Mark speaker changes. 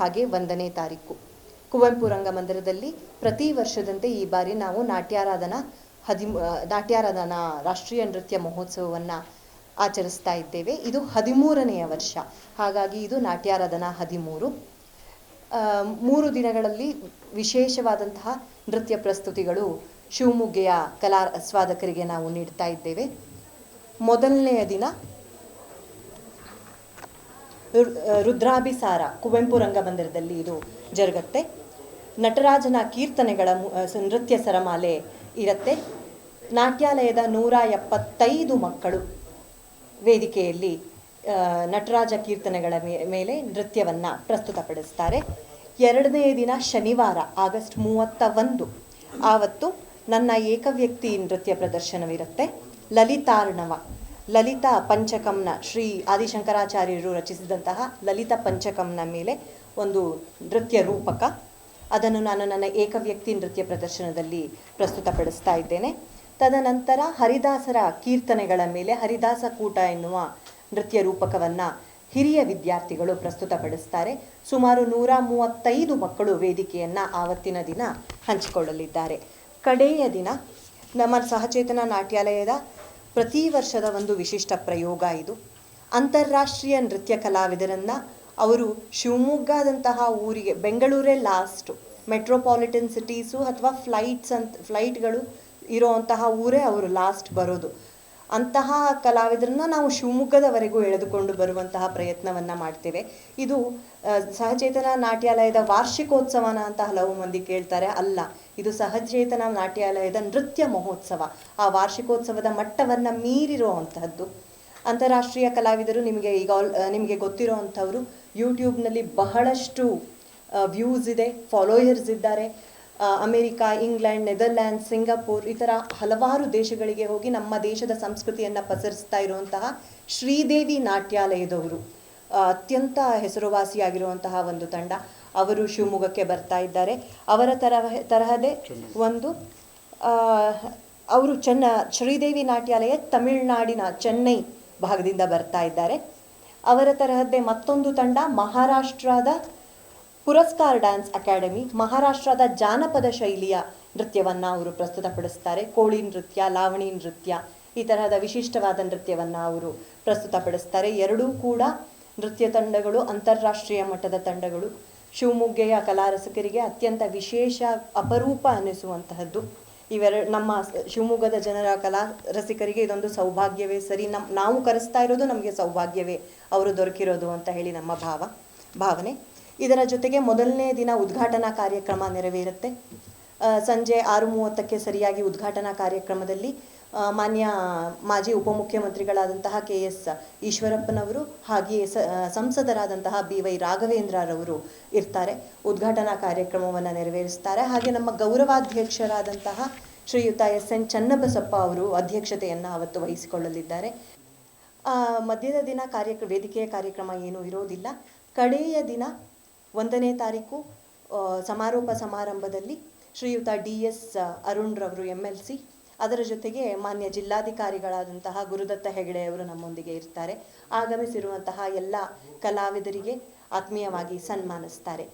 Speaker 1: ಹಾಗೆ ಒಂದನೇ ತಾರೀಕು. ಕುವೆಂಪು ರಂಗಮಂದಿರದಲ್ಲಿ ಪ್ರತಿ ವರ್ಷದಂತೆ ಈ ಬಾರಿ ನಾವು ನಾಟ್ಯಾರಾಧನಾ ಹದಿ ನಾಟ್ಯಾರಾಧನಾ ರಾಷ್ಟ್ರೀಯ ನೃತ್ಯ ಮಹೋತ್ಸವವನ್ನು ಆಚರಿಸ್ತಾ ಇದ್ದೇವೆ. ಇದು ಹದಿಮೂರನೆಯ ವರ್ಷ. ಹಾಗಾಗಿ ಇದು ನಾಟ್ಯಾರಾಧನಾ ಹದಿಮೂರು. ಮೂರು ದಿನಗಳಲ್ಲಿ ವಿಶೇಷವಾದಂತಹ ನೃತ್ಯ ಪ್ರಸ್ತುತಿಗಳು ಶಿವಮೊಗ್ಗೆಯ ಕಲಾ, ಸ್ವಾದಕರಿಗೆ ನಾವು ನೀಡ್ತಾ ಇದ್ದೇವೆ. ಮೊದಲನೆಯ ದಿನ ರುದ್ರಾಭಿಸಾರ, ಕುವೆಂಪು ರಂಗಮಂದಿರದಲ್ಲಿ ಇದು ಜರುಗತ್ತೆ. ನಟರಾಜನ ಕೀರ್ತನೆಗಳ ನೃತ್ಯ ಸರಮಾಲೆ ಇರುತ್ತೆ. ನಾಟ್ಯಾಲಯದ ನೂರ ಎಪ್ಪತ್ತೈದು ಮಕ್ಕಳು ವೇದಿಕೆಯಲ್ಲಿ ನಟರಾಜ ಕೀರ್ತನೆಗಳ ಮೇಲೆ ನೃತ್ಯವನ್ನು ಪ್ರಸ್ತುತಪಡಿಸ್ತಾರೆ. ಎರಡನೇ ದಿನ ಶನಿವಾರ, ಆಗಸ್ಟ್ ಮೂವತ್ತ ಒಂದು ಆವತ್ತು ನನ್ನ ಏಕವ್ಯಕ್ತಿ ನೃತ್ಯ ಪ್ರದರ್ಶನವಿರುತ್ತೆ. ಲಲಿತಾರ್ಣವ. ಲಲಿತಾ ಪಂಚಕಂನ ಶ್ರೀ ಆದಿಶಂಕರಾಚಾರ್ಯರು ರಚಿಸಿದಂತಹ ಲಲಿತ ಪಂಚಕಂನ ಮೇಲೆ ಒಂದು ನೃತ್ಯ ರೂಪಕ. ಅದನ್ನು ನಾನು ನನ್ನ ಏಕವ್ಯಕ್ತಿ ನೃತ್ಯ ಪ್ರದರ್ಶನದಲ್ಲಿ ಪ್ರಸ್ತುತಪಡಿಸ್ತಾ ಇದ್ದೇನೆ. ತದನಂತರ ಹರಿದಾಸರ ಕೀರ್ತನೆಗಳ ಮೇಲೆ ಹರಿದಾಸ ಕೂಟ ಎನ್ನುವ ನೃತ್ಯ ರೂಪಕವನ್ನು ಹಿರಿಯ ವಿದ್ಯಾರ್ಥಿಗಳು ಪ್ರಸ್ತುತಪಡಿಸ್ತಾರೆ. ಸುಮಾರು ನೂರ ಮೂವತ್ತೈದು ಮಕ್ಕಳು ವೇದಿಕೆಯನ್ನು ಆವತ್ತಿನ ದಿನ ಹಂಚಿಕೊಳ್ಳಲಿದ್ದಾರೆ. ಕಡೆಯ ದಿನ ನಮ್ಮ ಸಹಚೇತನ ನಾಟ್ಯಾಲಯದ ಪ್ರತಿ ವರ್ಷದ ಒಂದು ವಿಶಿಷ್ಟ ಪ್ರಯೋಗ ಇದು. ಅಂತಾರಾಷ್ಟ್ರೀಯ ನೃತ್ಯ ಕಲಾವಿದರನ್ನು ಅವರು ಶಿವಮೊಗ್ಗದಂತಹ ಊರಿಗೆ, ಬೆಂಗಳೂರೇ ಲಾಸ್ಟು ಮೆಟ್ರೋಪಾಲಿಟನ್ ಸಿಟೀಸು ಅಥವಾ ಫ್ಲೈಟ್ಸ್ ಅಂತ ಫ್ಲೈಟ್ಗಳು ಇರೋವಂತಹ ಊರೇ ಅವರು ಲಾಸ್ಟ್ ಬರೋದು. ಅಂತಹ ಕಲಾವಿದರನ್ನ ನಾವು ಶಿವಮೊಗ್ಗದವರೆಗೂ ಎಳೆದುಕೊಂಡು ಬರುವಂತಹ ಪ್ರಯತ್ನವನ್ನು ಮಾಡ್ತೇವೆ. ಇದು ಸಹಚೇತನ ನಾಟ್ಯಾಲಯದ ವಾರ್ಷಿಕೋತ್ಸವನ ಅಂತ ಹಲವು ಮಂದಿ ಕೇಳ್ತಾರೆ. ಅಲ್ಲ, ಇದು ಸಹಚೇತನ ನಾಟ್ಯಾಲಯದ ನೃತ್ಯ ಮಹೋತ್ಸವ. ಆ ವಾರ್ಷಿಕೋತ್ಸವದ ಮಟ್ಟವನ್ನು ಮೀರಿರುವಂತಹದ್ದು ಅಂತಾರಾಷ್ಟ್ರೀಯ ಕಲಾವಿದರು ನಿಮಗೆ ಈಗ ನಿಮಗೆ ಗೊತ್ತಿರುವಂಥವರು ಯೂಟ್ಯೂಬ್ನಲ್ಲಿ ಬಹಳಷ್ಟು ವ್ಯೂಸ್ ಇದೆ ಫಾಲೋಯರ್ಸ್ ಇದ್ದಾರೆ. ಅಮೆರಿಕ, ಇಂಗ್ಲೆಂಡ್ ನೆದರ್ಲ್ಯಾಂಡ್ ಸಿಂಗಾಪುರ್ ಈ ಥರ ಹಲವಾರು ದೇಶಗಳಿಗೆ ಹೋಗಿ ನಮ್ಮ ದೇಶದ ಸಂಸ್ಕೃತಿಯನ್ನು ಪಸರಿಸ್ತಾ ಇರುವಂತಹ ಶ್ರೀದೇವಿ ನಾಟ್ಯಾಲಯದವರು. ಅತ್ಯಂತ ಹೆಸರುವಾಸಿಯಾಗಿರುವಂತಹ ಒಂದು ತಂಡ. ಅವರು ಶಿವಮೊಗ್ಗಕ್ಕೆ ಬರ್ತಾ ಇದ್ದಾರೆ. ಅವರ ತರಹ, ತರಹದೇ ಒಂದು ಅವರು ಚೆನ್ನ, ಶ್ರೀದೇವಿ ನಾಟ್ಯಾಲಯ ತಮಿಳುನಾಡಿನ ಚೆನ್ನೈ ಭಾಗದಿಂದ ಬರ್ತಾ ಇದ್ದಾರೆ. ಅವರ ತರಹದ್ದೇ ಮತ್ತೊಂದು ತಂಡ ಮಹಾರಾಷ್ಟ್ರದ ಪುರಸ್ಕಾರ್ ಡ್ಯಾನ್ಸ್ ಅಕಾಡೆಮಿ ಮಹಾರಾಷ್ಟ್ರದ ಜಾನಪದ ಶೈಲಿಯ ನೃತ್ಯವನ್ನು ಅವರು ಪ್ರಸ್ತುತಪಡಿಸ್ತಾರೆ. ಕೋಳಿ ನೃತ್ಯ, ಲಾವಣಿ ನೃತ್ಯ, ಈ ತರಹದ ವಿಶಿಷ್ಟವಾದ ನೃತ್ಯವನ್ನು ಅವರು ಪ್ರಸ್ತುತಪಡಿಸ್ತಾರೆ. ಎರಡೂ ಕೂಡ ನೃತ್ಯ ತಂಡಗಳು, ಅಂತಾರಾಷ್ಟ್ರೀಯ ಮಟ್ಟದ ತಂಡಗಳು. ಶಿವಮೊಗ್ಗೆಯ ಕಲಾರಸಿಕರಿಗೆ ಅತ್ಯಂತ ವಿಶೇಷ, ಅಪರೂಪ ಅನ್ನಿಸುವಂತಹದ್ದು. ಇವೆರ, ನಮ್ಮ ಶಿವಮೊಗ್ಗದ ಜನರ ಕಲಾ ರಸಿಕರಿಗೆ ಇದೊಂದು ಸೌಭಾಗ್ಯವೇ. ಸರಿ, ನಮ್, ನಾವು ಕರೆಸ್ತಾ ಇರೋದು ನಮಗೆ ಸೌಭಾಗ್ಯವೇ. ಅವರು ದೊರಕಿರೋದು ಅಂತ ಹೇಳಿ ನಮ್ಮ ಭಾವ, ಭಾವನೆ. ಇದರ ಜೊತೆಗೆ ಮೊದಲನೇ ದಿನ ಉದ್ಘಾಟನಾ ಕಾರ್ಯಕ್ರಮ ನೆರವೇರುತ್ತೆ. ಸಂಜೆ ಆರು ಮೂವತ್ತಕ್ಕೆ ಸರಿಯಾಗಿ ಉದ್ಘಾಟನಾ ಕಾರ್ಯಕ್ರಮದಲ್ಲಿ ಮಾನ್ಯ ಮಾಜಿ ಉಪಮುಖ್ಯಮಂತ್ರಿಗಳಾದಂತಹ ಕೆ ಎಸ್ ಈಶ್ವರಪ್ಪನವರು ಹಾಗೆಯೇ ಸ ಸಂಸದರಾದಂತಹ ಬಿ ವೈ ರಾಘವೇಂದ್ರರವರು ಇರ್ತಾರೆ. ಉದ್ಘಾಟನಾ ಕಾರ್ಯಕ್ರಮವನ್ನು ನೆರವೇರಿಸ್ತಾರೆ. ಹಾಗೆ ನಮ್ಮ ಗೌರವಾಧ್ಯಕ್ಷರಾದಂತಹ ಶ್ರೀಯುತ ಎಸ್ ಎನ್ ಚನ್ನಬಸಪ್ಪ ಅವರು ಅಧ್ಯಕ್ಷತೆಯನ್ನು ಅವತ್ತು ವಹಿಸಿಕೊಳ್ಳಲಿದ್ದಾರೆ. ಮಧ್ಯದ ದಿನ ಕಾರ್ಯಕ್ರ, ವೇದಿಕೆಯ ಕಾರ್ಯಕ್ರಮ ಏನೂ ಇರೋದಿಲ್ಲ. ಕಡೆಯ ದಿನ ಒಂದನೇ ತಾರೀಕು ಸಮಾರೋಪ ಸಮಾರಂಭದಲ್ಲಿ ಶ್ರೀಯುತ ಡಿ ಎಸ್ ಅರುಣ್ ರವರು ಎಂ ಎಲ್ ಸಿ ಅದರ ಜೊತೆಗೆ ಮಾನ್ಯ ಜಿಲ್ಲಾಧಿಕಾರಿಗಳಾದಂತಹ ಗುರುದತ್ತ ಹೆಗಡೆಯವರು ನಮ್ಮೊಂದಿಗೆ ಇರ್ತಾರೆ. ಆಗಮಿಸಿರುವಂತಹ ಎಲ್ಲ ಕಲಾವಿದರಿಗೆ ಆತ್ಮೀಯವಾಗಿ ಸನ್ಮಾನಿಸ್ತಾರೆ.